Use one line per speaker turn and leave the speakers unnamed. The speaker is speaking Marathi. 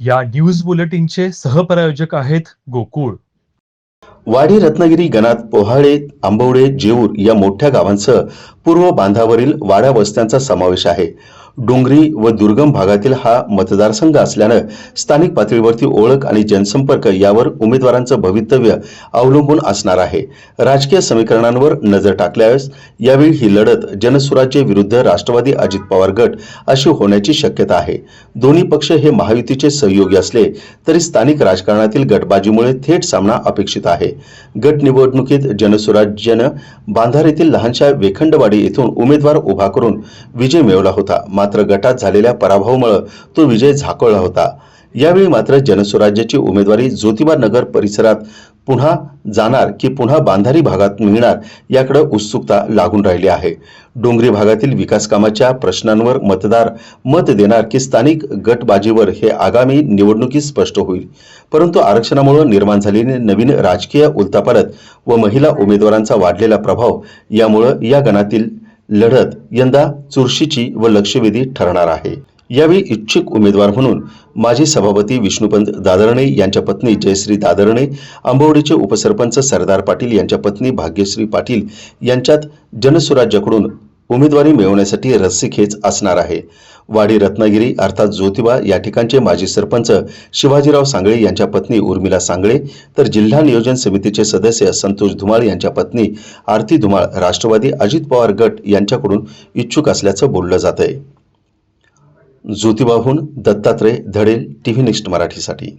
या न्यूज बुलेटिनचे सहप्रायोजक आहेत गोकुळ.
वाडी रत्नागिरी गणात पोहाळे आंबवडे जेऊर या मोठ्या गावांसह पूर्व बांधावरील वाड्या वस्त्यांचा समावेश आहे. डोंगरी व दुर्गम भागातील हा मतदारसंघ असल्यानं स्थानिक पातळीवरती ओळख आणि जनसंपर्क यावर उमेदवारांचं भवितव्य अवलंबून असणार आहे. राजकीय समीकरणांवर नजर टाकल्यास यावेळी ही लढत जनसुराज्य विरुद्ध राष्ट्रवादी अजित पवार गट अशी होण्याची शक्यता आहे. दोन्ही पक्ष हे महायुतीचे सहयोगी असले तरी स्थानिक राजकारणातील गटबाजीमुळे थेट सामना अपेक्षित आहे. गट निवडणुकीत जनसुराज्यानं बांधारेतील लहानशा वेखंडवाडी येथून उमेदवार उभा करून विजय मिळवला होता. मात्र गटात झालेल्या पराभवामुळे तो विजय झाकोळला होता. यावेळी मात्र जनसुराज्याची उमेदवारी ज्योतिबा नगर परिसरात पुन्हा जाणार की पुन्हा बांधारी भागात मिळणार याकडे उत्सुकता लागून राहिली आहे. डोंगरी भागातील विकासकामाच्या प्रश्नांवर मतदार मत देणार की स्थानिक गटबाजीवर हे आगामी निवडणुकीत स्पष्ट होईल. परंतु आरक्षणामुळे निर्माण झालेली नवीन राजकीय उलथापालथ व महिला उमेदवारांचा वाढलेला प्रभाव यामुळं या गणातील लढत यंदा चुरशीची व लक्षवेधी ठरणार आहे. यावेळी इच्छुक उमेदवार म्हणून माजी सभापती विष्णुपंत दादरणे यांच्या पत्नी जयश्री दादरणे आंबवडीचे उपसरपंच सरदार पाटील यांच्या पत्नी भाग्यश्री पाटील यांच्यात जनसुराज्याकडून उमेदवारी मिळवण्यासाठी रस्सीखेच असणार आहे. वाडी रत्नागिरी अर्थात ज्योतिबा या ठिकाणचे माजी सरपंच शिवाजीराव सांगळे यांच्या पत्नी उर्मिला सांगळे तर जिल्हा नियोजन समितीचे सदस्य संतोष धुमाळ यांच्या पत्नी आरती धुमाळ राष्ट्रवादी अजित पवार गट यांच्याकडून इच्छुक असल्याचं बोललं जात आहे ज्योतिबाहून दत्तात्रय धडेल टीव्ही नेक्स्ट मराठीसाठी.